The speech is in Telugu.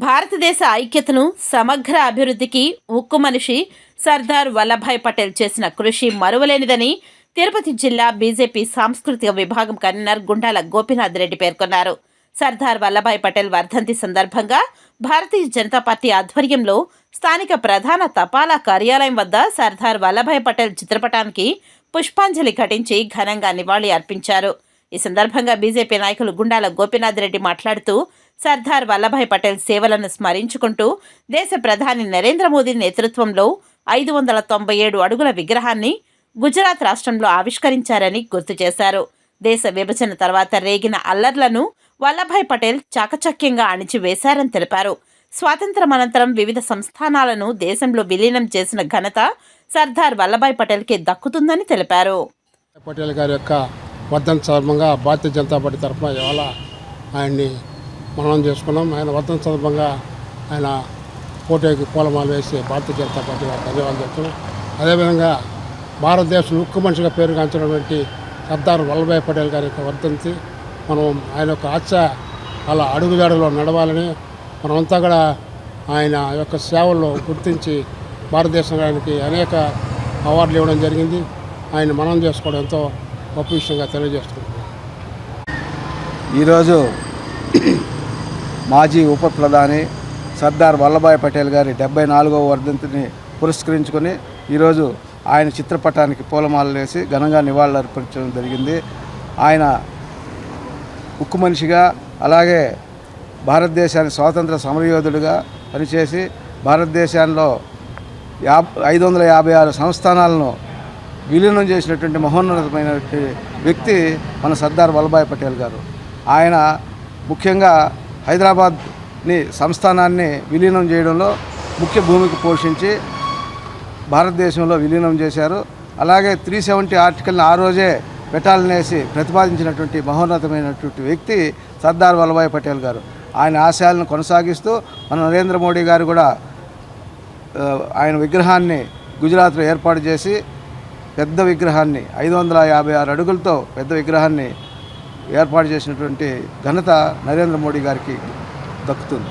భారతదేశ ఐక్యతను సమగ్ర అభివృద్ధికి ఉక్కు మనిషి సర్దార్ వల్లభాయ్ పటేల్ చేసిన కృషి మరువలేనిదని తిరుపతి జిల్లా బీజేపీ సాంస్కృతిక విభాగం కన్వీనర్ గుండాల గోపీనాథ్ రెడ్డి పేర్కొన్నారు. సర్దార్ వల్లభాయ్ పటేల్ వర్ధంతి సందర్భంగా భారతీయ జనతా పార్టీ ఆధ్వర్యంలో స్థానిక ప్రధాన తపాలా కార్యాలయం వద్ద సర్దార్ వల్లభాయ్ పటేల్ చిత్రపటానికి పుష్పాంజలి ఘటించి ఘనంగా నివాళి అర్పించారు ఈ సందర్భంగా బీజేపీ నాయకులు గుండాల గోపీనాథ్ రెడ్డి మాట్లాడుతూ సర్దార్ వల్లభాయ్ పటేల్ సేవలను స్మరించుకుంటూ దేశ ప్రధాని నరేంద్ర మోదీ నేతృత్వంలో ఐదు వందల తొంభై ఏడు అడుగుల విగ్రహాన్ని గుజరాత్ రాష్ట్రంలో ఆవిష్కరించారని గుర్తు చేశారు. దేశ విభజన తర్వాత రేగిన అల్లర్లను వల్లభాయ్ పటేల్ చాకచక్యంగా అణిచివేశారని తెలిపారు. స్వాతంత్రం అనంతరం వివిధ సంస్థానాలను దేశంలో విలీనం చేసిన ఘనత సర్దార్ వల్లభాయ్ పటేల్కి దక్కుతుందని తెలిపారు. పటేల్ గారి యొక్క వర్ధన సందర్భంగా భారతీయ జనతా పార్టీ తరఫున ఇవాళ ఆయన్ని మననం చేసుకున్నాం. ఆయన వర్ధన సందర్భంగా ఆయన ఫోటోకి పూలమాలు వేసి భారతీయ జనతా పార్టీ వారికి ధన్యవాదాలు చెప్తున్నాం. అదేవిధంగా భారతదేశం ఉక్కు మనిషిగా పేరుగాంచినటువంటి సర్దార్ వల్లభాయ్ పటేల్ గారి యొక్క వర్ధంతి మనం ఆయన యొక్క ఆశ అలా అడుగుదాడులో నడవాలని మనమంతా కూడా ఆయన యొక్క సేవల్లో గుర్తించి భారతదేశానికి అనేక అవార్డులు ఇవ్వడం జరిగింది. ఆయన మనం చేసుకోవడం ఎంతో గొప్ప విషయంగా తెలియజేస్తున్నాం. ఈరోజు మాజీ ఉప ప్రధాని సర్దార్ వల్లభాయ్ పటేల్ గారి డెబ్బై నాలుగవ వర్ధంతిని పురస్కరించుకొని ఈరోజు ఆయన చిత్రపటానికి పూలమాలలు వేసి ఘనంగా నివాళులర్పించడం జరిగింది. ఆయన ఉక్కు మనిషిగా అలాగే భారతదేశానికి స్వాతంత్ర సమరయోధుడిగా పనిచేసి భారతదేశంలో యాబ్ ఐదు వందల యాభై ఆరు సంస్థానాలను విలీనం చేసినటువంటి మహోన్నతమైనటువంటి వ్యక్తి మన సర్దార్ వల్లభాయ్ పటేల్ గారు. ఆయన ముఖ్యంగా హైదరాబాద్ని సంస్థానాన్ని విలీనం చేయడంలో ముఖ్య భూమిక పోషించి భారతదేశంలో విలీనం చేశారు. అలాగే త్రీ సెవెంటీ ఆర్టికల్ని ఆ రోజే పెట్టాలనేసి ప్రతిపాదించినటువంటి మహోన్నతమైనటువంటి వ్యక్తి సర్దార్ వల్లభాయ్ పటేల్ గారు. ఆయన ఆశయాలను కొనసాగిస్తూ మన నరేంద్ర మోడీ గారు కూడా ఆయన విగ్రహాన్ని గుజరాత్లో ఏర్పాటు చేసి పెద్ద విగ్రహాన్ని ఐదు వందల యాభై ఆరు అడుగులతో పెద్ద విగ్రహాన్ని ఏర్పాటు చేసినటువంటి ఘనత నరేంద్ర మోడీ గారికి దక్కుతుంది.